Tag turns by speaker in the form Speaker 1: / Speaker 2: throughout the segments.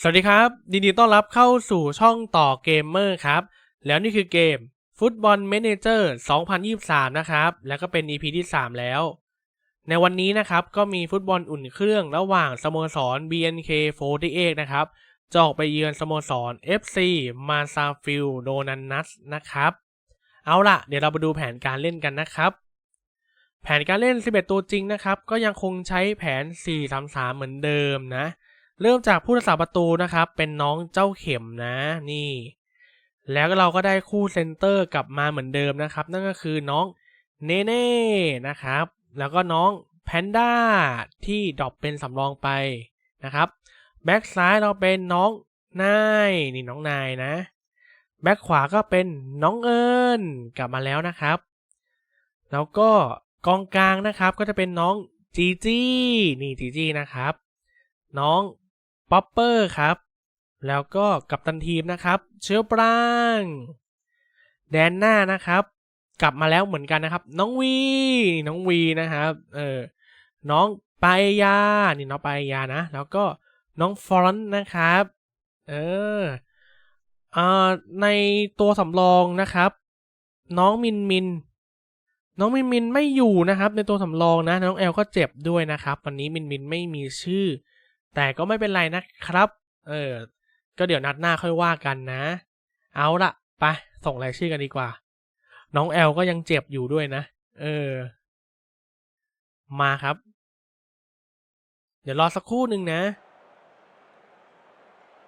Speaker 1: สวัสดีครับยินดีต้อนรับเข้าสู่ช่องต่อเกมเมอร์ครับ แล้วนี่คือเกมฟุตบอล a ม a เจอร์2023 นะครับ แล้วก็เป็น EP ที่ 3 แล้ว ในวันนี้นะครับ ก็มีฟุตบอลอุ่นเครื่องระหว่างสโมสร BNK48 นะครับจะออกไปเยือนสโมสร FC มาซาฟิลโดนันนัสนะครับ เอาล่ะ เดี๋ยวเราไปดูแผนการเล่นกันนะครับ แผนการเล่น 11 ตัวจริงนะครับ ก็ยังคงใช้แผน 4-3-3 เหมือนเดิมนะ เริ่มจากผู้รักษาประตูนะครับ เป็นน้องเจ้าเข็มนะนี่ แล้วเราก็ได้คู่เซนเตอร์กลับมาเหมือนเดิมนะครับ นั่นก็คือน้องเนเน่นะครับ แล้วก็น้องแพนด้าที่ดรอปเป็นสำรองไปนะครับแบ็กซ้ายเราเป็นน้องนายนี่น้องนายนะแบ็กขวาก็เป็นน้องเอิญกลับมาแล้วนะครับ แล้วก็กองกลางนะครับก็จะเป็นน้องจีจี้นี่จีจี้นะครับ น้อง ป๊อปเปอร์ครับ แล้วก็กัปตันทีมนะครับเชื้อปรางแดนหน้านะครับ กลับมาแล้วเหมือนกันนะครับ น้องวีน้องวีนะครับเออน้องปายยานี่น้องปายยานะ แล้วก็น้องฟรอนต์นะครับเอออ่าในตัวสำรองนะครับ น้องมินมิน น้องมินมินไม่อยู่นะครับ ในตัวสำรองนะ น้องแอลก็เจ็บด้วยนะครับ วันนี้มินมินไม่มีชื่อ แต่ก็ไม่เป็นไรนะครับ เออ ก็เดี๋ยวนัดหน้าค่อยว่ากันนะ เอาละไปส่งรายชื่อกันดีกว่า น้องแอลก็ยังเจ็บอยู่ด้วยนะ เออ มาครับ เดี๋ยวรอสักครู่หนึ่งนะ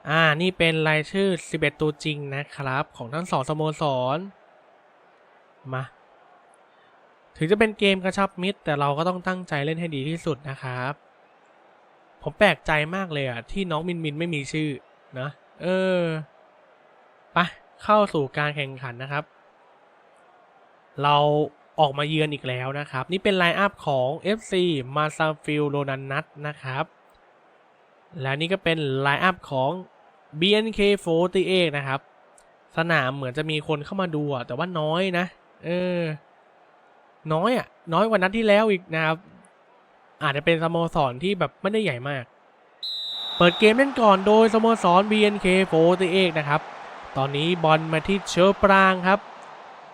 Speaker 1: อ่า นี่เป็นรายชื่อ 11 ตัวจริงนะครับ ของทั้งสองสโมสร มา ถึงจะเป็นเกมกระชับมิตร แต่เราก็ต้องตั้งใจเล่นให้ดีที่สุดนะครับ ผมแปลกใจมากเลยอะที่น้องมินมินไม่มีชื่อนะเออไปเข้าสู่การแข่งขันนะครับ เราออกมาเยือนอีกแล้วนะครับ นี่เป็นไลน์อัพของ FC มาซาฟิลโรนันนัทนะครับ และนี่ก็เป็นไลน์อัพของ BNK48 นะครับ สนามเหมือนจะมีคนเข้ามาดูอะแต่ว่าน้อยนะ เออ น้อยอะ น้อยกว่านัดที่แล้วอีกนะครับ อาจจะเป็นสโมสรที่แบบไม่ได้ใหญ่มาก เปิดเกมเล่นก่อนโดยสโมสร BNK48 นะครับ ตอนนี้บอลมาที่เชอร์ปรางครับ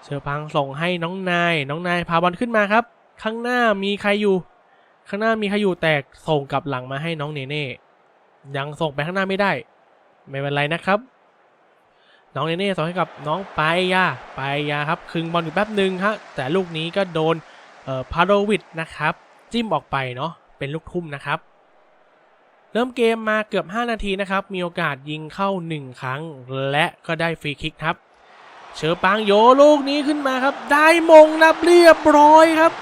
Speaker 1: เชอร์ปรางส่งให้น้องนาย น้องนายพาบอลขึ้นมาครับ ข้างหน้ามีใครอยู่ ข้างหน้ามีใครอยู่แตกส่งกลับหลังมาให้น้องเนเน่ยังส่งไปข้างหน้าไม่ได้ ไม่เป็นไรนะครับ น้องเนเน่ส่งให้กับน้องปายยาปายยาครับ คึงบอลอยู่แป๊บหนึ่งฮะแต่ลูกนี้ก็โดนเอ่อพาโดวิดนะครับ จิ้มออกไปเนาะเป็นลูกทุ่มนะครับ เริ่มเกมมาเกือบ 5 นาทีนะครับ มีโอกาสยิงเข้า 1 ครั้ง และก็ได้ฟรีคิกครับ เชอปางโยลูกนี้ขึ้นมาครับ ได้มงนับเรียบร้อยครับ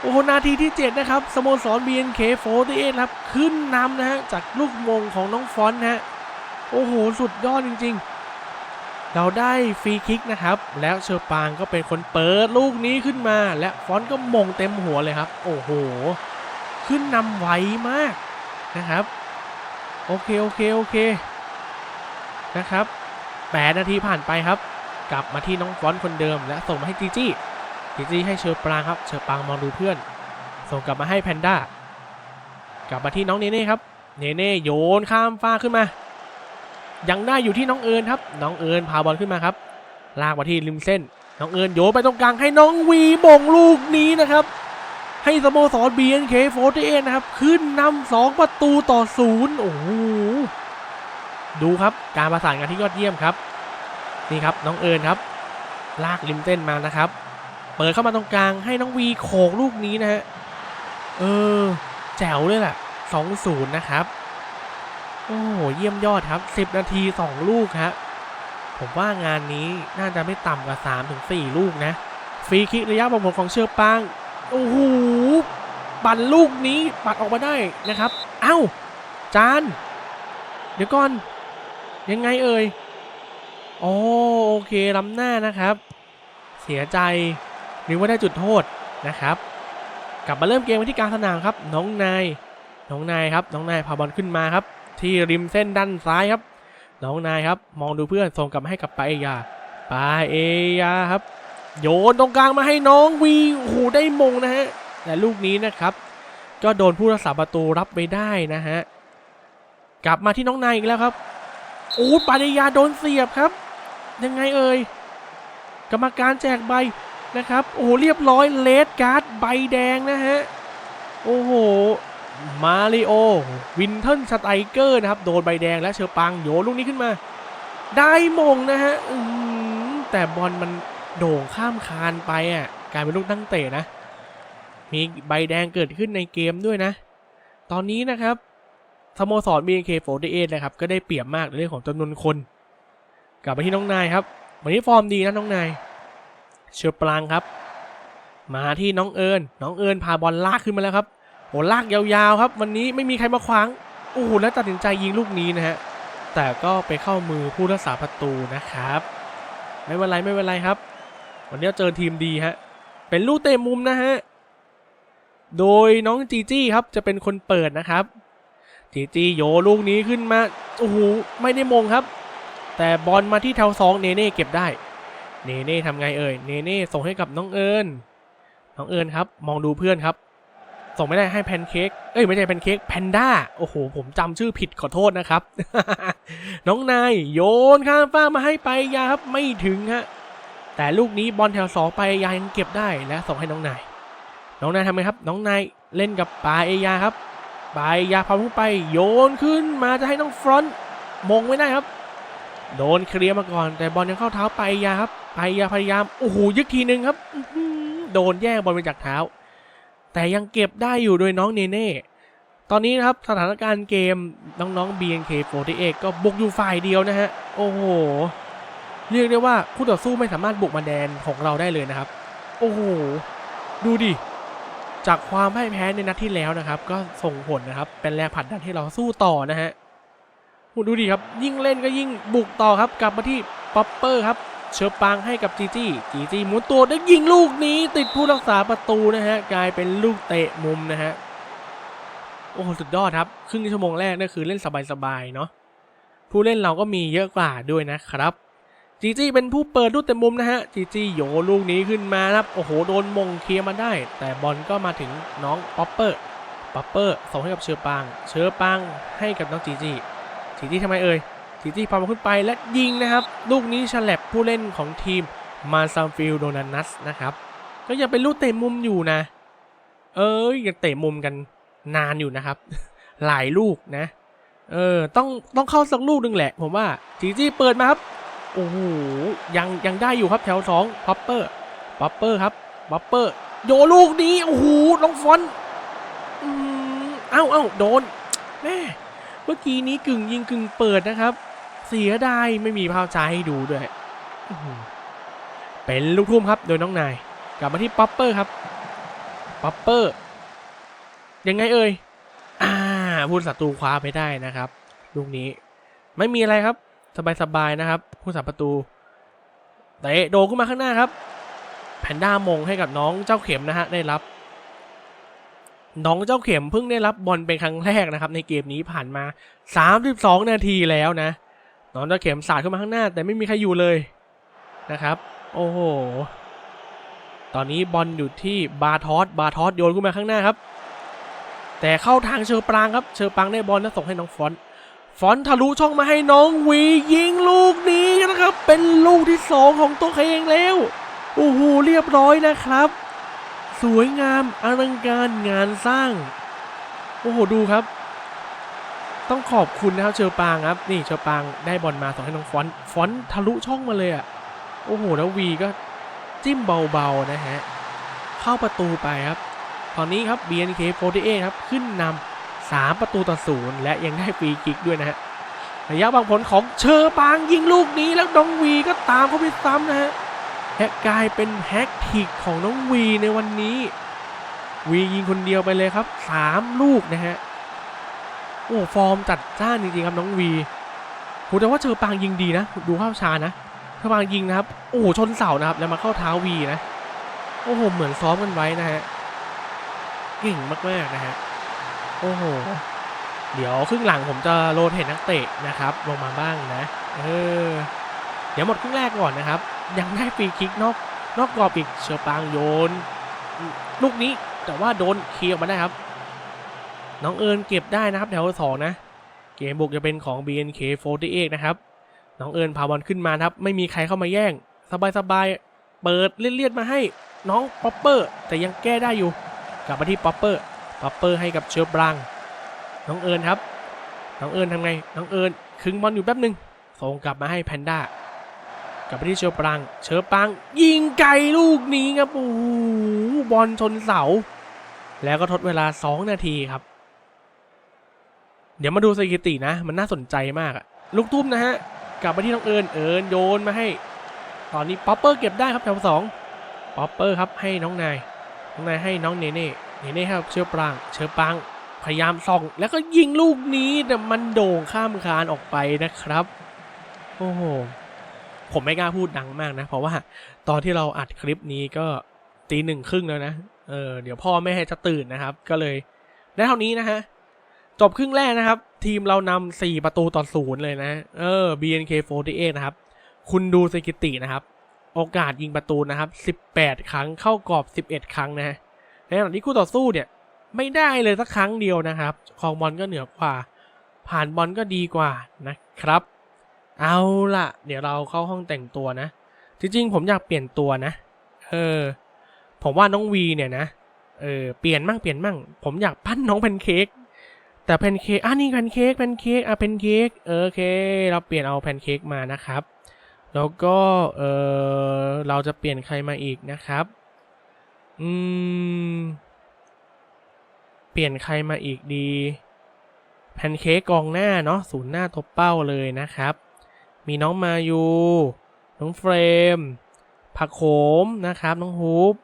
Speaker 1: โอ้โหนาทีที่ 7 นะครับ สโมสร BNK48 ครับ ขึ้นนำนะฮะ จากลูกมงของน้องฟอนนะฮะ โอ้โห สุดยอดจริง ๆ เราได้ฟรีคิกนะครับ แล้วเชอปางก็เป็นคนเปิดลูกนี้ขึ้นมา และฟอนก็มงเต็มหัวเลยครับ โอ้โห ขึ้นนำไวมากนะครับ โอเค โอเค โอเค นะครับแปดนาทีผ่านไปครับ กลับมาที่น้องฟอนคนเดิม และส่งมาให้จีจี้จีจี้ให้เชอปางครับ เชอปางมองดูเพื่อน ส่งกลับมาให้แพนด้ากลับมาที่น้องเนเน่ครับ เนเน่โยนข้ามฟ้าขึ้นมา ยังได้อยู่ที่น้องเอิญครับ น้องเอิญพาบอลขึ้นมาครับ ลากมาที่ริมเส้น น้องเอิญโยนไปตรงกลางให้น้องวีบ่งลูกนี้นะครับ ให้สโมสร BNK48 นะครับ ขึ้นนำสองประตูต่อศูนย์โอ้โหดูครับการประสานงานที่ยอดเยี่ยมครับ นี่ครับน้องเอิญครับ ลากริมเส้นมานะครับ เปิดเข้ามาตรงกลางให้น้องวีโขกลูกนี้นะฮะเออแจ๋วเลยแหละ2-0นย์นะครับ อ้โหเยี่ยมยอดครับ 10 นาที 2 ลูกฮะผมว่างานนี้น่าจะไม่ต่ำกว่า3-4ลูกนะ ฟรีคิกระยะประมงของเชือปางโอ้โหปั่นลูกนี้ปัดออกมาได้นะครับ เอ้า จาน เดี๋ยวก่อน ยังไงเอ่ยโอโอเคล้ำหน้านะครับ เสียใจนึกว่าได้จุดโทษนะครับ กลับมาเริ่มเกมที่กลางสนามครับ น้องนายน้องนายครับ น้องนายพาบอลขึ้นมาครับ ที่ริมเส้นด้านซ้ายครับ น้องนายครับ มองดูเพื่อนส่งกลับมาให้กับปาเอยาปาเอยาครับ โยนตรงกลางมาให้น้องวีโอ้โหได้มงนะฮะแต่ลูกนี้นะครับ ก็โดนผู้รักษาประตูรับไปได้นะฮะกลับมาที่น้องนายอีกแล้วครับโอ้ปาเดยาโดนเสียบครับ ยังไงเอ่ยกรรมการแจกใบนะครับ โอ้เรียบร้อยเลดการ์ดใบแดงนะฮะ โอ้โห มาริโอ วินเทนสไตเกอร์นะครับ โดนใบแดงและเชอปังโยลูกนี้ขึ้นมา ได้มงนะฮะแต่บอลมันโด่งข้ามคานไปอะกลายเป็นลูกตั้งเตะนะ มีใบแดงเกิดขึ้นในเกมด้วยนะ ตอนนี้นะครับสโมสร BNK48 นะครับ ก็ได้เปรียบมากในเรื่องของจำนวนคน กลับไปที่น้องนายครับ วันนี้ฟอร์มดีนะน้องนาย เชือปรางครับ มาที่น้องเอิญน้องเอิญพาบอลลากขึ้นมาแล้วครับ โหลากยาวๆครับ วันนี้ไม่มีใครมาขวางโอ้โหแล้วตัดสินใจยิงลูกนี้นะฮะแต่ก็ไปเข้ามือผู้รักษาประตูนะครับ ไม่เป็นไรไม่เป็นไรครับ วันนี้เจอทีมดีฮะเป็นลูกเตะมุมนะฮะโดยน้องจีจี้ครับจะเป็นคนเปิดนะครับจีจี้โยลูกนี้ขึ้นมาโอ้โหไม่ได้มงครับ แต่บอลมาที่แถวสองเนเน่เก็บได้เนเน่ทำไงเอ่ยเนเน่ส่งให้กับน้องเอิญน้องเอิญครับ มองดูเพื่อนครับ ส่งไม่ได้ให้แพนเค้ก เอ้ยไม่ใช่แพนเค้กแพนด้า โอ้โห ผมจำชื่อผิดขอโทษนะครับ น้องนายโยนข้ามฟ้ามาให้ไปยาครับไม่ถึงฮะ แต่ลูกนี้บอลแถวสองไปยายังเก็บได้และส่งให้น้องนาย น้องนายทำไงครับ น้องนายเล่นกับปาเอยาครับปาเอยาพาผู้ไปโยนขึ้นมาจะให้น้องฟรอนต์มงไม่ได้ครับ โดนเคลียร์มาก่อน แต่บอลยังเข้าเท้าไปยาครับไปยาพยายาม โอ้โหยึกทีนึงครับ โดนแย่งบอลไปจากเท้า แต่ยังเก็บได้อยู่โดยน้องเนเน่ตอนนี้นะครับสถานการณ์เกมน้องๆ BNK48 ก็บุกอยู่ฝ่ายเดียวนะฮะ โอ้โห เรียกได้ว่าคู่ต่อสู้ไม่สามารถบุกมาแดนของเราได้เลยนะครับ โอ้โห ดูดิ จากความพ่ายแพ้ในนัดที่แล้วนะครับ ก็ส่งผลนะครับ เป็นแรงผลักดันให้เราสู้ต่อนะฮะดูดิครับ ยิ่งเล่นก็ยิ่งบุกต่อครับ กลับมาที่ป๊อปเปอร์ครับ เชอปังให้กับจีจี้จีจี้หมุนตัวได้ยิงลูกนี้ ติดผู้รักษาประตูนะฮะกลายเป็นลูกเตะมุมนะฮะโอ้โหสุดยอดครับ ครึ่งชั่วโมงแรกนี่นคือเล่นสบายๆเนาะผู้เล่นเราก็มีเยอะกว่าด้วยนะครับจีจี้เป็นผู้เปิดลูกเต็มมุมนะฮะจีจี้โยลูกนี้ขึ้นมาครับโอ้โหโดนมงเคลียร์มาได้ แต่บอลก็มาถึงน้องป๊อปเปอร์ป๊อปเปอร์ส่งให้กับเชอปัง เชอปังให้กับน้องจีจี้จีจี้ทำไมเอ่ย จีจี้พามาขึ้นไปและยิงนะครับ ลูกนี้ฉลับผู้เล่นของทีมมาซัมฟิลโดนันัสนะครับ ก็ยังเป็นลูกเตะมุมอยู่นะ เอ้ยยังเตะมุมกันนานอยู่นะครับ หลายลูกนะ เออต้องต้องเข้าสักลูกหนึ่งแหละ ผมว่าจีจี้เปิดมาครับโอ้โหยังยังได้อยู่ครับแถวสองพัปเปอร์พัปเปอร์ครับพัปเปอร์โยลูกนี้โอ้โหน้องฟอนอืมเอ้าเอ้าโดนแม่เมื่อกี้นี้กึ่งยิงกึ่งเปิดนะครับ เสียดายไม่มีภาพช้าให้ดูด้วยเป็นลูกทุ่มครับโดยน้องนาย กลับมาที่ป๊อปเปอร์ครับป๊อปเปอร์ยังไงเอ่ยอ่าผู้ศัตรูคว้าไปได้นะครับลูกนี้ไม่มีอะไรครับ สบายๆนะครับผู้สับประตูเตะโดดขึ้นมาข้างหน้าครับ แพนด้ามงให้กับน้องเจ้าเข็มนะฮะได้รับ น้องเจ้าเข็มเพิ่งได้รับบอลเป็นครั้งแรกนะครับ ในเกมนี้ผ่านมา 32 นาทีแล้วนะ น้องเจ้าเข็มสาดขึ้นมาข้างหน้า แต่ไม่มีใครอยู่เลยนะครับ โอ้โห ตอนนี้บอลอยู่ที่บาทอสบาทอสโยนขึ้นมาข้างหน้าครับ แต่เข้าทางเชอปรางครับ เชอปรางได้บอลแล้วส่งให้น้องฟอนฟอนทะลุช่องมาให้น้องวียิงลูกนี้นะครับ เป็นลูกที่สองของตัวเขาเองแล้วโอ้โหเรียบร้อยนะครับ สวยงามอลังการงานสร้าง โอ้โหดูครับ ต้องขอบคุณนะครับเชอปางครับ นี่เชอปางได้บอลมาส่งให้น้องฟอนฟอนทะลุช่องมาเลยอะ่ะ โอ้โห แล้ววีก็จิ้มเบาๆนะฮะ เข้าประตูไปครับ ตอนนี้ครับ BNK48 ครับ ขึ้นนำสามประตูต่อศูนย์และยังได้ฟรีคิกด้วยนะฮะระยะบางผลของเชอปางยิงลูกนี้แล้วน้องวีก็ตามเข้าไปซ้ำนะฮะและกลายเป็นแฮกทิกของน้องวีในวันนี้ วียิงคนเดียวไปเลยครับสามลูกนะฮะ อ้ฟอร์มจัดจ้านจริงๆครับน้องวีโหแต่ว่าเชอปางยิงดีนะ ดูภาชานะเชอปางยิงนะครับ โอ้ชนเสานะครับ แล้วมาเข้าเท้าวีนะ โอ้โห เหมือนซ้อมกันไว้นะฮะ เก่งมากๆนะฮะ โอ้โห เดี๋ยวครึ่งหลังผมจะโรเทตนักเตะนะครับ ลงมาบ้างนะ เออ เดี๋ยวหมดครึ่งแรกก่อนนะครับ ยังได้ฟรีคิกนอกนอกกรอบอีกเชอปางโยน ลูกนี้แต่ว่าโดนเคลียร์ออกมาได้ครับ น้องเอิญเก็บได้นะครับแถวสองนะ เกมบุกจะเป็นของ BNK48 นะครับ น้องเอิญพาบอลขึ้นมาครับ ไม่มีใครเข้ามาแย่ง สบายๆ เปิดเลียดๆมาให้น้องป๊อปเปอร์แต่ยังแก้ได้อยู่ กลับมาที่ป๊อปเปอร์ ป๊อปเปอร์ให้กับเชอร์บรัง น้องเอิญครับ น้องเอิญทำไง น้องเอิญคึงบอลอยู่แป๊บหนึ่งส่งกลับมาให้แพนด้ากลับไปที่เชอร์ปรัง เชอร์ปรัง ยิงไกลลูกนี้ครับ โอ้โหบอลชนเสา แล้วก็ทดเวลา 2 นาทีครับ เดี๋ยวมาดูสถิตินะ มันน่าสนใจมากอะลูกตุ้มนะฮะ กลับมาที่น้องเอิญเอิญโยนมาให้ ตอนนี้ป๊อปเปอร์เก็บได้ครับแถวสองป๊อปเปอร์ครับให้น้องนายน้องนายให้น้องเนเน่เนเน่ให้กับเชอปรังเชอปรังพยายามส่อง แล้วก็ยิงลูกนี้แต่มันโด่งข้ามคานออกไปนะครับโอ้โหผมไม่กล้าพูดดังมากนะ เพราะว่าตอนที่เราอัดคลิปนี้ก็ตีหนึ่งครึ่งแล้วนะ เออเดี๋ยวพ่อแม่จะตื่นนะครับ ก็เลยได้เท่านี้นะฮะ จบครึ่งแรกนะครับ ทีมเรานำสี่ประตูต่อศูนย์เลยนะ เออ BNK48 นะครับ คุณดูสถิตินะครับ โอกาสยิงประตูนะครับ 18 ครั้งเข้ากรอบ 11 ครั้งนะฮะในขณะที่คู่ต่อสู้เนี่ย ไม่ได้เลยสักครั้งเดียวนะครับคองบอลก็เหนือกว่า ผ่านบอลก็ดีกว่านะครับ เอาล่ะ เดี๋ยวเราเข้าห้องแต่งตัวนะ จริงๆ ผมอยากเปลี่ยนตัวนะ เออ ผมว่าน้องวีเนี่ยนะ เออ เปลี่ยนมั่งเปลี่ยนมั่ง ผมอยากปั้นน้องแพนเค้ก แต่แพนเค้กอะนี่แพนเค้กแพนเค้กอะแพนเค้กเออโอเค เราเปลี่ยนเอาแพนเค้กมานะครับ แล้วก็เออเราจะเปลี่ยนใครมาอีกนะครับ อืม เปลี่ยนใครมาอีกดีแพนเค้กกองหน้าเนาะศูนย์หน้าทบเป้าเลยนะครับ มีน้องมายูน้องเฟรม ผักโขมนะครับ น้องฮูป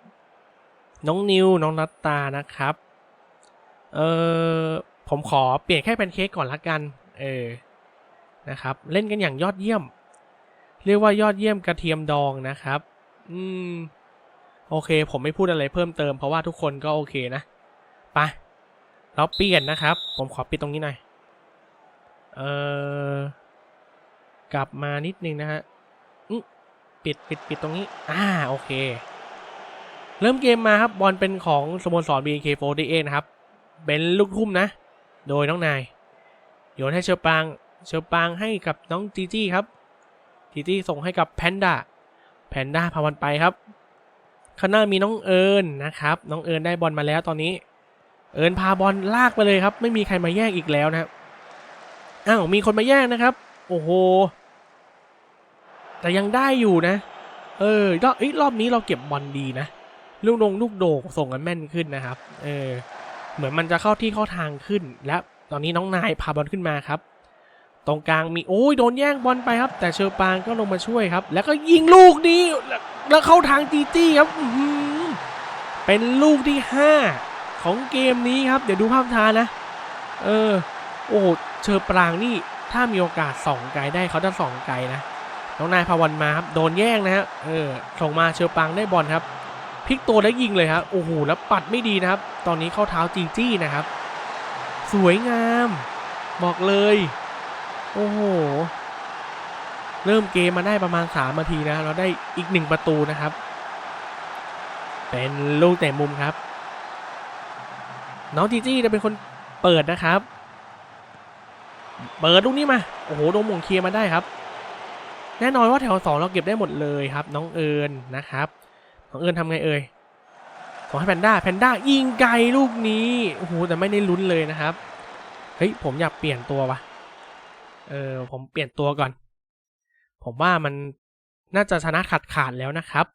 Speaker 1: น้องนิวน้องนัตตานะครับ เออ ผมขอเปลี่ยนแค่แพนเค้กก่อนละกัน เออ นะครับ เล่นกันอย่างยอดเยี่ยม เรียกว่ายอดเยี่ยมกระเทียมดองนะครับ อืม โอเค ผมไม่พูดอะไรเพิ่มเติมเพราะว่าทุกคนก็โอเคนะ ไปเราเปลี่ยนนะครับ ผมขอปิดตรงนี้หน่อย เออกลับมานิดนึงนะฮะอืมปิดปิดปิดตรงนี้ อ่า โอเค เริ่มเกมมาครับ บอลเป็นของสโมสร BNK48 นะครับ เป็นลูกทุ่มนะ โดยน้องนาย โยนให้เชอปาง เชอปางให้กับน้องจีจี้ครับ จีจี้ส่งให้กับแพนด้า แพนด้าพาวันไปครับ ข้างหน้ามีน้องเอิญนะครับ น้องเอิญได้บอลมาแล้วตอนนี้ เอิญพาบอลลากไปเลยครับ ไม่มีใครมาแย่งอีกแล้วนะครับอ้าวมีคนมาแย่งนะครับ โอ้โห แต่ยังได้อยู่นะ เออรอบเอ้ยรอบนี้เราเก็บบอลดีนะ ลูกดงลูกโด่งส่งกันแม่นขึ้นนะครับ เออ เหมือนมันจะเข้าที่เข้าทางขึ้น และตอนนี้น้องนายพาบอลขึ้นมาครับ ตรงกลางมีโอ้ยโดนแย่งบอลไปครับ แต่เชอปางก็ลงมาช่วยครับ แล้วก็ยิงลูกนี้แล้วเข้าทางจีจี้ครับเป็นลูกที่ห้าของเกมนี้ครับ เดี๋ยวดูภาพช้านะ เออ โอ้เชอปรางนี่ถ้ามีโอกาสส่องไกลได้เขาจะส่องไกลนะน้องนายพาวันมาครับโดนแย่งนะฮะเออส่งมาเชอปางได้บอลครับ พลิกตัวแล้วยิงเลยครับโอ้โหแล้วปัดไม่ดีนะครับ ตอนนี้เข้าเท้าจีจี้นะครับ สวยงาม บอกเลย โอ้โห เริ่มเกมมาได้ประมาณ3นาทีนะ เราได้อีกหนึ่งประตูนะครับ เป็นลูกเตะมุมครับ น้องจีจี้จะเป็นคนเปิดนะครับ เปิดลูกนี้มา โอ้โหโดนมงเคลียร์มาได้ครับ แน่นอนว่าแถวสองเราเก็บได้หมดเลยครับ น้องเอิญนะครับ น้องเอิญทำไงเอ่ยส่งให้แพนด้าแพนด้ายิงไกลลูกนี้โอ้โหแต่ไม่ได้ลุ้นเลยนะครับเฮ้ยผมอยากเปลี่ยนตัววะเออผมเปลี่ยนตัวก่อน ผมว่ามันน่าจะชนะขาดขาดแล้วนะครับ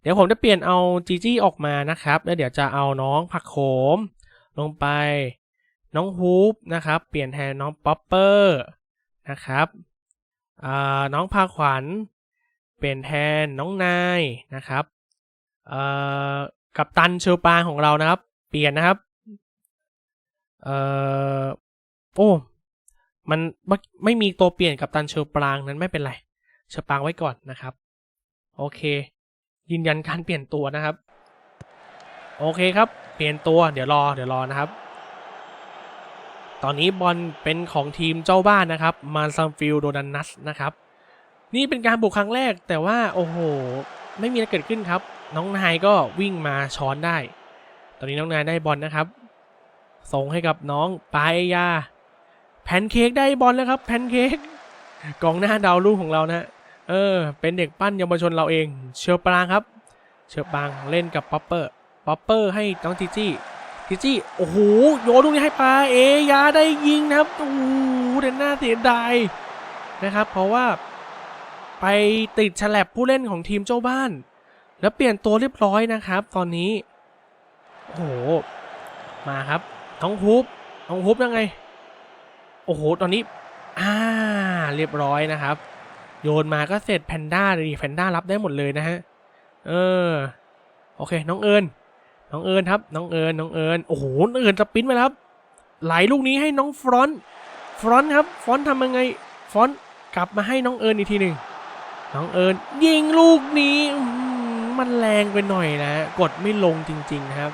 Speaker 1: เดี๋ยวผมจะเปลี่ยนเอาจีจี้ออกมานะครับ แล้วเดี๋ยวจะเอาน้องผักโขม ลงไปน้องฮูปนะครับ เปลี่ยนแทนน้องป๊อปเปอร์นะครับอ่าน้องพาขวัญ เปลี่ยนแทนน้องนายนะครับ เอ่อกับตันเชอปางของเรานะครับ เปลี่ยนนะครับ เอ่อโอ้ มันไม่มีตัวเปลี่ยนกับตันเชอปางนั้นไม่เป็นไร เชอปางไว้ก่อนนะครับ โอเค ยืนยันการเปลี่ยนตัวนะครับ โอเคครับ เปลี่ยนตัวเดี๋ยวรอเดี๋ยวรอนะครับ ตอนนี้บอลเป็นของทีมเจ้าบ้านนะครับ มาซัมฟิลโดนันนัสนะครับ นี่เป็นการบุกครั้งแรกแต่ว่าโอ้โห ไม่มีอะไรเกิดขึ้นครับ น้องนายก็วิ่งมาช้อนได้ ตอนนี้น้องนายได้บอลนะครับ ส่งให้กับน้องปายยา แพนเค้กได้บอลแล้วครับ แพนเค้กกองหน้าดาวรุ่งของเรานะ เออ เป็นเด็กปั้นเยาวชนเราเอง เชอร์ปรางครับ เชอร์ปรางเล่นกับป๊อปเปอร์ ป๊อปเปอร์ให้น้องจีจี้จีจี้ โอ้โห โยนลูกนี้ให้ปาเอยาได้ยิงนะครับ โอ้โหเดนหน้าเสียดายนะครับ เพราะว่าไปติดฉลับผู้เล่นของทีมเจ้าบ้าน แล้วเปลี่ยนตัวเรียบร้อยนะครับ ตอนนี้โอ้โหมาครับน้องฮุบน้องฮุบยังไง โอ้โหตอนนี้อ่าเรียบร้อยนะครับ โยนมาก็เสร็จแพนด้าเลยดิแพนด้ารับได้หมดเลยนะฮะเออโอเค น้องเอิญน้องเอิญครับน้องเอิญน้องเอิญโอ้โหน้องเอิญสปินต์มาแล้วครับไหลลูกนี้ให้น้องฟรอนต์ฟรอนต์ครับฟรอนต์ทำยังไงฟรอนต์กลับมาให้น้องเอิญอีกทีหนึ่งน้องเอิญยิงลูกนี้อื มันแรงไปหน่อยนะกดไม่ลงจริงๆนะครับ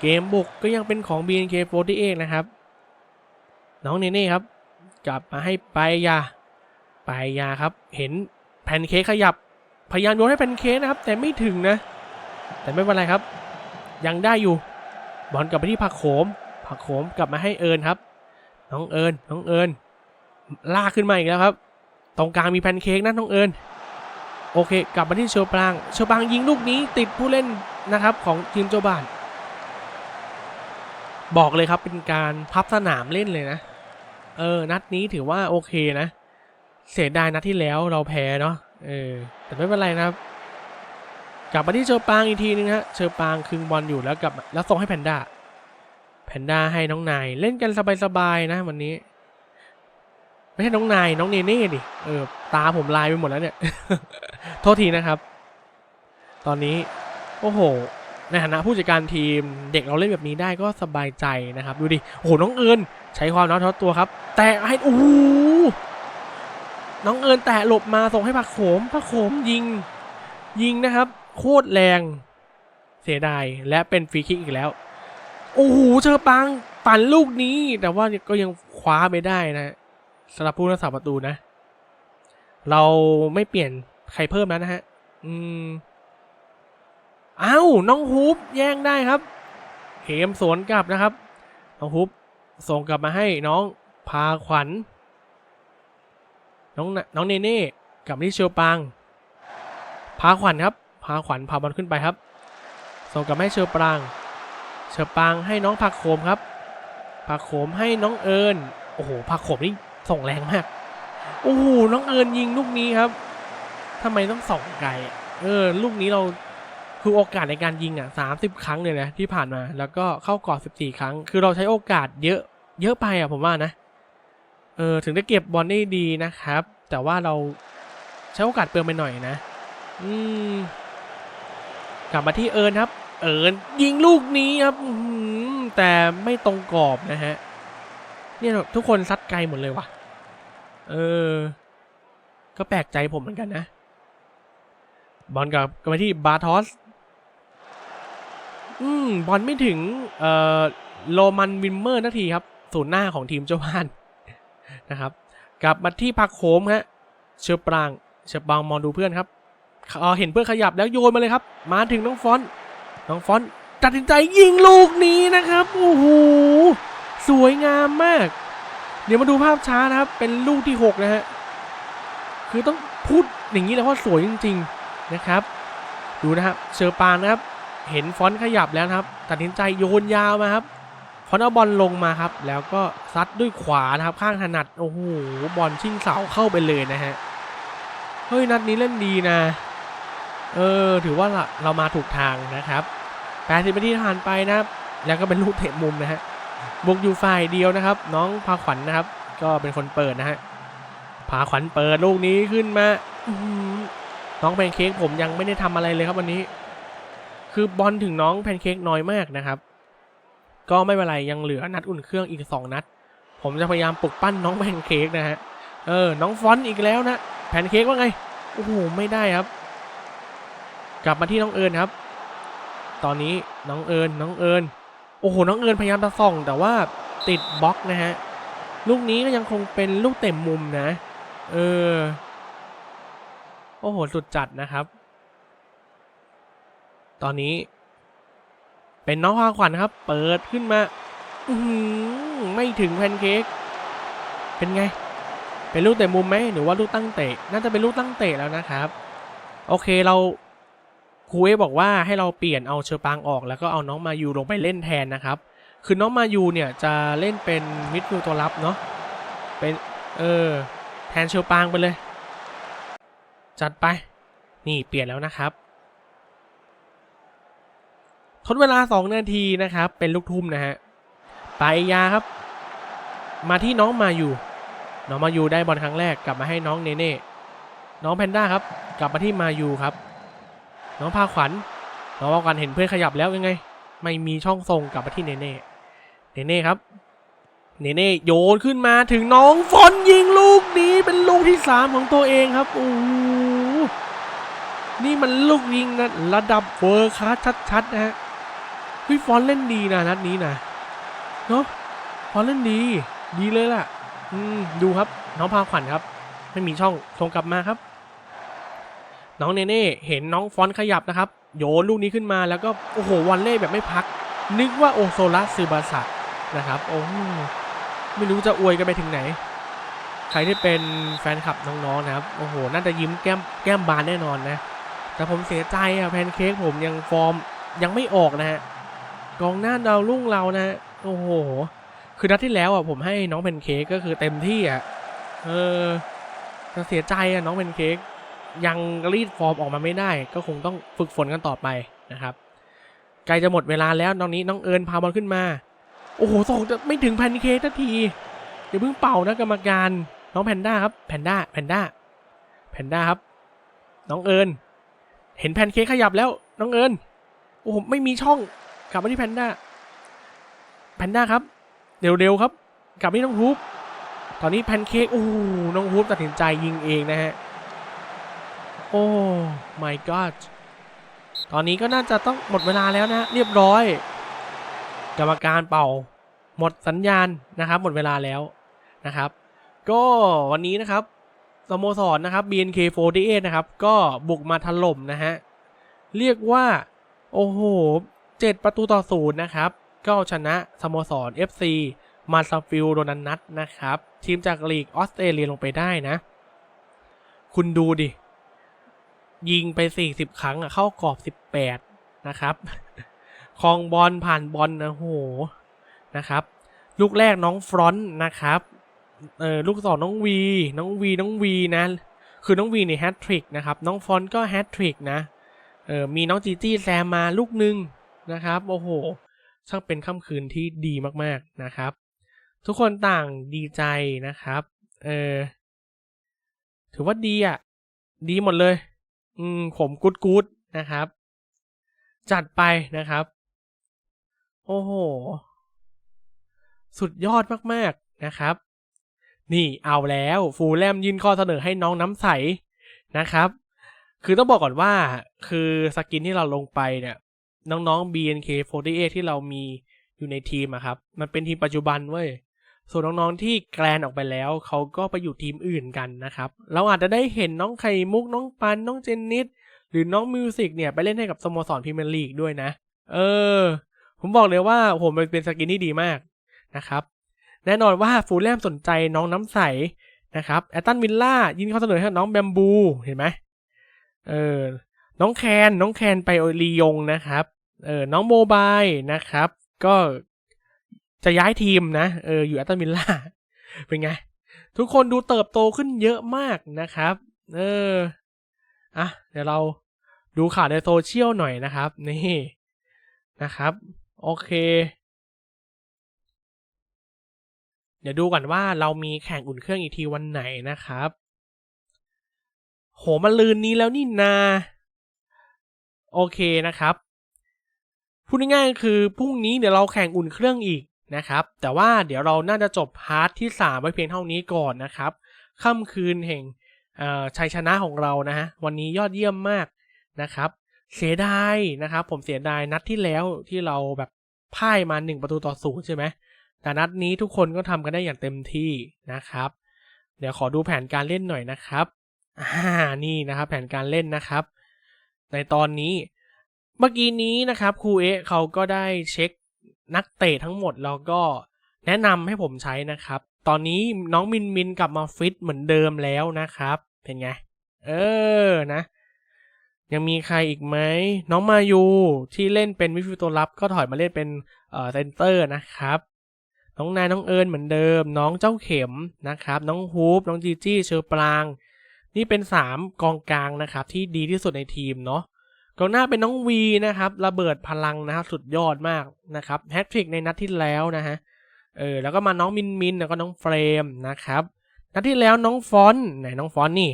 Speaker 1: เกมบุกก็ยังเป็นของ BNK48 นะครับ น้องเนเน่ครับ กลับมาให้ไปยาไปยาครับ เห็นแพนเค้กขยับ พยายามโยนให้แพนเค้กนะครับ แต่ไม่ถึงนะ แต่ไม่เป็นไรครับ ยังได้อยู่ บอลกลับไปที่ผักโขม ผักโขมกลับมาให้เอิญครับ น้องเอิญน้องเอิญลากขึ้นมาอีกแล้วครับ ตรงกลางมีแพนเค้กนะน้องเอิญ โอเค กลับมาที่เชอปราง เชอปรางยิงลูกนี้ติดผู้เล่นนะครับของทีมเจ้าบ้าน บอกเลยครับเป็นการพับสนามเล่นเลยนะ เออ นัดนี้ถือว่าโอเคนะ เสียดายนัดที่แล้วเราแพ้เนาะ เออ แต่ไม่เป็นไรนะครับ กลับมาที่เชอปางอีกทีนึงฮะ เชอปางคึงบอลอยู่แล้วกลับแล้วส่งให้แพนด้า แพนด้าให้น้องนายเล่นกันสบายๆนะวันนี้ ไม่ใช่น้องนายน้องเนเน่ดิเออตาผมลายไปหมดแล้วเนี่ย โทษทีนะครับ ตอนนี้โอ้โหในฐานะผู้จัดการทีมเด็กเราเล่นแบบนี้ได้ก็สบายใจนะครับ ดูดิโอ้โหน้องเอิญใช้ความน้อท้อตัวครับ แต่ให้โอ้โหน้องเอิญแตะหลบมาส่งให้ผักโขมผักโขมยิง ยิงนะครับ โคตรแรงเสียดายและเป็นฟรีคิกอีกแล้ว โอ้โหเชอปังปั่นลูกนี้ แต่ว่าก็ยังคว้าไม่ได้นะ สำหรับผู้รักษาประตูนะ เราไม่เปลี่ยนใครเพิ่มแล้วนะฮะ อืมอ้าวน้องฮุบแย่งได้ครับเขมสวนกลับนะครับ น้องฮุบส่งกลับมาให้น้องพาขวัญ น้องน้องเนเน่กลับมาที่เชียวปัง พาขวัญครับ พาขวัญพาบอลขึ้นไปครับ ส่งกลับมาให้เชียวปรางเชียวปางให้น้องผักโขมครับผักโขมให้น้องเอิญโอ้โหผักโขมนี่ ส่งแรงมาก โอ้โหน้องเอิญยิงลูกนี้ครับทำไมต้องส่องไกลเออ ลูกนี้เราคือโอกาสในการยิงอะสามสิบครั้งเลยนะที่ผ่านมา แล้วก็เข้ากรอบสิบสี่ครั้ง คือเราใช้โอกาสเยอะ เยอะไปอะผมว่านะ เออถึงได้เก็บบอลได้ดีนะครับ แต่ว่าเราใช้โอกาสเปลืองไปหน่อยนะ อืม กลับมาที่เอิญครับ เอิญยิงลูกนี้ครับแต่ไม่ตรงกรอบนะฮะ เนี่ยทุกคนซัดไกลหมดเลยว่ะ เออ ก็แปลกใจผมเหมือนกันนะ บอลกับกลับมาที่บาทอส อืม บอลไม่ถึง เอ่อ โรมันวินเมอร์นาทีครับ ศูนย์หน้าของทีมเจ้าบ้านนะครับ กลับมาที่พักโขมฮะ เชอปราง เชอปรางมองดูเพื่อนครับเเห็นเพื่อนขยับแล้วโยนมาเลยครับ มาถึงน้องฟอน น้องฟอนต์ตัดสินใจยิงลูกนี้นะครับ โอ้โห สวยงามมาก เดี๋ยวมาดูภาพช้านะครับ เป็นลูกที่ 6 นะฮะ คือต้องพูดอย่างนี้แล้วว่าสวยจริง ๆนะครับ ดูนะครับเชอปางนะครับ เห็นฟอนต์ขยับแล้วครับ ตัดสินใจโยนยาวมาครับ ฟอนต์เอาบอลลงมาครับ แล้วก็ซัดด้วยขวานะครับ ข้างถนัด โอ้โห บอลชิงเสาเข้าไปเลยนะฮะ เฮ้ย นัดนี้เล่นดีนะ เออ ถือว่าเราเรามาถูกทางนะครับ 80นาทีผ่านไปนะครับ แล้วก็เป็นลูกเตะมุมนะฮะ บุกอยู่ฝ่ายเดียวนะครับ น้องพาขวัญนนะครับ ก็เป็นคนเปิดนะฮะพาขวัญเปิดลูกนี้ขึ้นมาน้องแพนเค้กผมยังไม่ได้ทำอะไรเลยครับวันนี้ คือบอลถึงน้องแพนเค้กน้อยมากนะครับ ก็ไม่เป็นไรยังเหลือนัดอุ่นเครื่องอีกสองนัด ผมจะพยายามปลุกปั้นน้องแพนเค้กนะฮะเออ น้องฟอนต์อีกแล้วนะแพนเค้กว่าไงโอ้โหไม่ได้ครับ กลับมาที่น้องเอิญครับ ตอนนี้น้องเอิญน้องเอิญ โอ้โห น้องเอิญพยายามจะส่อง แต่ว่าติดบล็อกนะฮะ ลูกนี้ก็ยังคงเป็นลูกเต็มมุมนะ เออ โอ้โห สุดจัดนะครับ ตอนนี้ เป็นน้องพาขวัญครับ เปิดขึ้นมา อือหือไม่ถึงแพนเค้ก เป็นไง เป็นลูกเตะมุมไหมหรือว่าลูกตั้งเตะ น่าจะเป็นลูกตั้งเตะแล้วนะครับ โอเคเรา ครูเอบอกว่าให้เราเปลี่ยนเอาเชอปางออก แล้วก็เอาน้องมายูลงไปเล่นแทนนะครับ คือน้องมายูเนี่ยจะเล่นเป็นมิดฟิลด์ตัวรับเนาะเป็นเออแทนเชอปางไปเลย จัดไป นี่เปลี่ยนแล้วนะครับทดเวลา 2 นาทีนะครับ เป็นลูกทุ่มนะฮะปายยาครับ มาที่น้องมายูน้องมายูได้บอลครั้งแรกกลับมาให้น้องเนเน่ น้องแพนด้าครับ กลับมาที่มายูครับ น้องพาขวัญน้องว่ากันเห็นเพื่อนขยับแล้วยังไง ไม่มีช่องทรงกลับมาที่เนเน่เนเน่ครับเนเน่โยนขึ้นมาถึงน้องฟอนยิงลูกนี้เป็นลูกที่สามของตัวเองครับโอ้โหนี่มันลูกยิงนะระดับเวอร์คลาสชัดๆนะฮะพี่ฟอนเล่นดีนะนัดนี้นะเนาะฟอนเล่นดี ดีเลยล่ะ อืมดูครับ น้องพาขวัญครับ ไม่มีช่องส่งกลับมาครับ น้องเนเน่เห็นน้องฟอนขยับนะครับ โยนลูกนี้ขึ้นมาแล้วก็โอ้โหวันเล่แบบไม่พัก นึกว่าโอโซลัสซือบาสะนะครับโอ้โหไม่รู้จะอวยกันไปถึงไหน ใครที่เป็นแฟนคลับน้องๆนะครับโอ้โหน่าจะยิ้มแก้มแก้มบานแน่นอนนะ แต่ผมเสียใจอะแพนเค้กผมยังฟอร์มยังไม่ออกนะฮะกองหน้าดาวรุ่งเรานะ โอ้โห คือนัดที่แล้วอะผมให้น้องแพนเค้กก็คือเต็มที่อะ เออจะเสียใจอะน้องแพนเค้ก ยังรีดฟอร์มออกมาไม่ได้ ก็คงต้องฝึกฝนกันต่อไปนะครับใกล้จะหมดเวลาแล้วตอนนี้น้องเอิญพาบอลขึ้นมา โอ้โหส่งจะไม่ถึงแพนเค้กทันทีเดี๋ยวเพิ่งเป่านะกรรมการน้องแพนด้าครับแพนด้าแพนด้าแพนด้าครับ น้องเอิญเห็นแพนเค้กขยับแล้วน้องเอิญโอ้โหไม่มีช่องกลับมาที่แพนด้าแพนด้าครับเร็วๆครับ กลับที่น้องฮูปตอนนี้แพนเค้กโอ้โหน้องฮูปตัดสินใจยิงเองนะฮะ โอ้ my god ตอนนี้ก็น่าจะต้องหมดเวลาแล้วนะ เรียบร้อย กรรมการเป่า หมดสัญญาณนะครับ หมดเวลาแล้วนะครับ ก็วันนี้นะครับสโมสรนะครับ BNK48 นะครับ ก็บุกมาถล่มนะฮะ เรียกว่า โอ้โห7ประตูต่อศูนย์นะครับ ก็ชนะสโมสร FC มาซาฟิลโดนันนัทนะครับ ทีมจากลีกออสเตรเลียลงไปได้นะ คุณดูดิ ยิงไป 40 ครั้งอะเข้ากรอบ 18 นะครับคลองบอลผ่านบอลนะโหนะครับ ลูกแรกน้องฟรอนต์นะครับเออลูกสองน้องวีน้องวีน้องวีนะ คือน้องวีเนี่ยแฮตทริกนะครับน้องฟรอนต์ก็แฮตทริกนะเออมีน้องจีจี้แซมมาลูกหนึ่งนะครับโอ้โหช่างเป็นค่ำคืนที่ดีมากๆนะครับ ทุกคนต่างดีใจนะครับ เออถือว่าดีอะ ดีหมดเลย อืมผมกูดกูดนะครับ จัดไปนะครับ โอ้โห สุดยอดมากๆนะครับ นี่เอาแล้ว ฟูแลมยื่นข้อเสนอให้น้องน้ำใสนะครับ คือต้องบอกก่อนว่า คือสกินที่เราลงไปเนี่ย น้องๆ BNK48 ที่เรามีอยู่ในทีมอะครับ มันเป็นทีมปัจจุบันเว้ย ส่วนน้องๆที่แกลนออกไปแล้วเขาก็ไปอยู่ทีมอื่นกันนะครับ เราอาจจะได้เห็นน้องไข่มุกน้องปันน้องเจนนิสหรือน้องมิวสิกเนี่ยไปเล่นให้กับสโมสรพรีเมียร์ลีกด้วยนะ เออ ผมบอกเลยว่าผมมันเป็นสกินที่ดีมากนะครับ แน่นอนว่าฟูลแลมสนใจน้องน้ำใสนะครับแอตตันวิลล่ายินเขาเสนอให้น้องแบมบูเห็นไหมเออน้องแคนน้องแคนไปลียงนะครับเออน้องโมบายนะครับ ก็ จะย้ายทีมนะเอออยู่แอตตันวิลล่าเป็นไง ทุกคนดูเติบโตขึ้นเยอะมากนะครับ เอออะเดี๋ยวเราดูข่าวในโซเชียลหน่อยนะครับ นี่นะครับ โอเค เดี๋ยวดูก่อนว่าเรามีแข่งอุ่นเครื่องอีกทีวันไหนนะครับ โหมันลืนนี้แล้วนี่นา โอเคนะครับพูดง่ายๆคือพรุ่งนี้เดี๋ยวเราแข่งอุ่นเครื่องอีก นะครับ แต่ว่าเดี๋ยวเราน่าจะจบพาร์ทที่ 3 ไว้เพียงเท่านี้ก่อนนะครับค่ำคืนแห่งชัยชนะของเรานะฮะวันนี้ยอดเยี่ยมมากนะครับ เสียดายนะครับ ผมเสียดายนัดที่แล้วที่เราแบบพ่ายมา 1 ประตูต่อศูนย์ใช่ไหมแต่นัดนี้ทุกคนก็ทำกันได้อย่างเต็มที่นะครับ เดี๋ยวขอดูแผนการเล่นหน่อยนะครับอ่านี่นะครับแผนการเล่นนะครับ ในตอนนี้เมื่อกี้นี้นะครับครูเอะเขาก็ได้เช็ค นักเตะทั้งหมดแล้วก็แนะนำให้ผมใช้นะครับ ตอนนี้น้องมินมินกลับมาฟิตเหมือนเดิมแล้วนะครับ เป็นไง เออนะ ยังมีใครอีกไหม น้องมายูที่เล่นเป็นมิฟิลด์ตัวรับก็ถอยมาเล่นเป็นเอ่อเซนเตอร์นะครับ น้องนายน้องเอิญเหมือนเดิม น้องเจ้าเข็มนะครับ น้องฮูปน้องจีจี้เชอร์ปราง นี่เป็นสามกองกลางนะครับ ที่ดีที่สุดในทีมเนาะ กองหน้าเป็นน้องวีนะครับ ระเบิดพลังนะครับ สุดยอดมากนะครับแฮตทริกในนัดที่แล้วนะฮะเออแล้วก็มาน้องมินมินแล้วก็น้องเฟรมนะครับนัดที่แล้วน้องฟอนไหนน้องฟอนนี่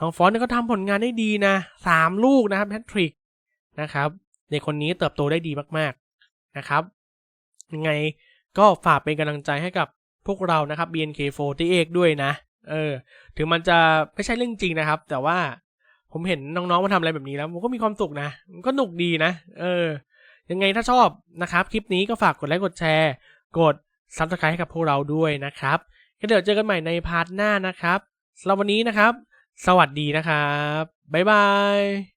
Speaker 1: น้องฟอนเนี่ยก็ทำผลงานได้ดีนะสามลูกนะครับแฮตทริกนะครับในคนนี้เติบโตได้ดีมากๆนะครับยังไงก็ฝากเป็นกำลังใจให้กับพวกเรานะครับ BNK48 ด้วยนะ เออ ถึงมันจะไม่ใช่เรื่องจริงนะครับ แต่ว่า ผมเห็นน้องๆมาทำอะไรแบบนี้แล้วผมก็มีความสุขนะมันก็หนุกดีนะ เออ ยังไงถ้าชอบนะครับ คลิปนี้ก็ฝากกดไลค์กดแชร์ กด Subscribe ให้กับพวกเราด้วยนะครับก็เดี๋ยวเจอกันใหม่ในพาร์ทหน้านะครับสำหรับวันนี้นะครับ สวัสดีนะครับ บ๊ายบาย